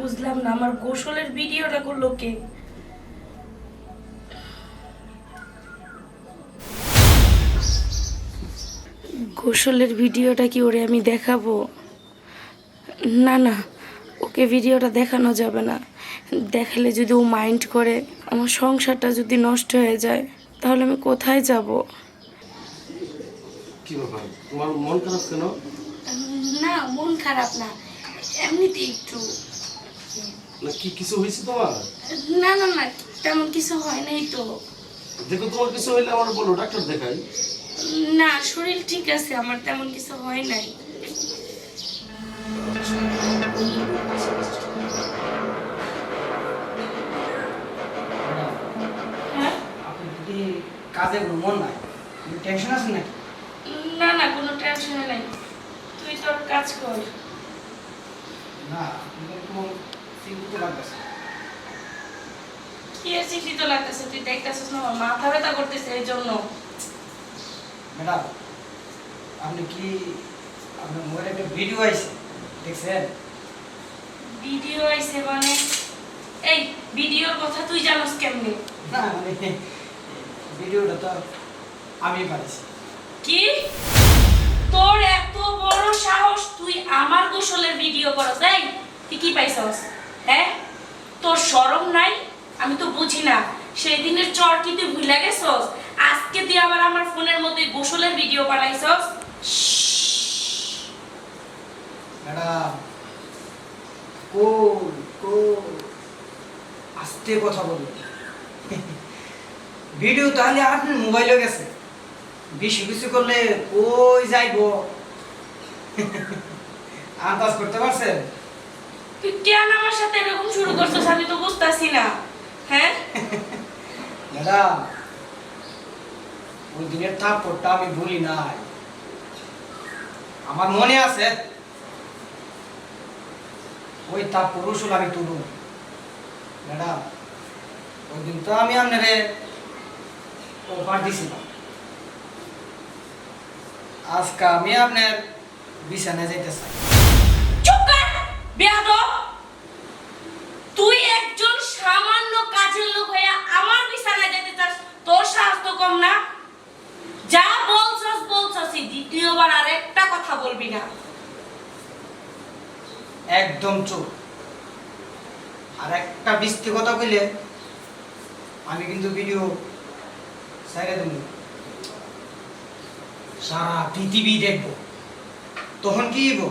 বুঝলাম না আমার গোসলের ভিডিওটা করল কে? গোসলের ভিডিওটা কি ওরে আমি দেখাবো? না না ওকে ভিডিওটা দেখানো যাবে না। দেখালে যদি ও মাইন্ড করে আমার সংসারটা যদি নষ্ট হয়ে যায় তাহলে আমি কোথায় যাব? কি ব্যাপার? তোমার মন খারাপ কেন? না মন খারাপ না এমনিতে একটু। না কি কিছু হয়েছে তোমার? না না না তেমন কিছু হয় নাই তো। দেখো তোমার কিছু হইলে আমার বলো ডাক্তার দেখাই। না শরীর ঠিক আছে আমার তেমন কিছু হয় নাই। হ্যাঁ? কাজে মন নাই? টেনশন আছে নাকি? না না কোনো টেনশন নাই। তুই তোর কাজ কর। না চিন্তিত লাগতেছে কি চিন্তিত লাগতেছে? তুই দেখতেছিস না? মাথা ব্যথা করতেছে এই জন্য। ম্যাডাম আপনি কি আপনার মোবাইলে একটা ভিডিও আইছে? দেখছেন? ভিডিও আইছে মানে? এই ভিডিওর কথা তুই জানোস কেমনে? না মানে ভিডিওটা তো আমি পাইছি কি? তোর এত বড় সাহস তুই আমার গোসলের ভিডিও করস। এই তুই কি পাইছস? হ্যাঁ? তোর শরম নাই? আমি তো বুঝি না। সেই দিনের চর কি তুই ভুলে গেছস? আজকে তুই আবার আমার ফোনের মধ্যে গোসলের ভিডিও বানাইছস? ম্যাডাম কোন কোন আস্তে কথা বলুন ভিডিও তাহলে আপনার মোবাইলে গেছে বেশি কিছু করলে কই যাইব আন্দাজ করতে পারছেন কেন আমার সাথে এরকম শুরু আমি তো বুঝতাছি না। হ্যাঁ? ওই দিনের আমি ভুলি নাই। আমার মনে আছে, ওই থাপ্পড় রসুল আমি তুলু ম্যাডাম ওই দিন তো আমি আপনারে অফার দিছিলাম। আজকে আমি আপনার বিছানায় যেতে চাই। বেয়াদব, তুই একজন সামান্য কাজের লোক হইয়া আমার বিছানায় যেতে চাস, তোর তো কম না। যা বলছস বলছস দ্বিতীয়বার আর একটা কথা বলবি না। একদম চুপ। আর একটা বৃষ্টি কথা কইলে আমি কিন্তু ভিডিও সাইরে দেব। সারা পৃথিবী দেখব। তখন কি হইব?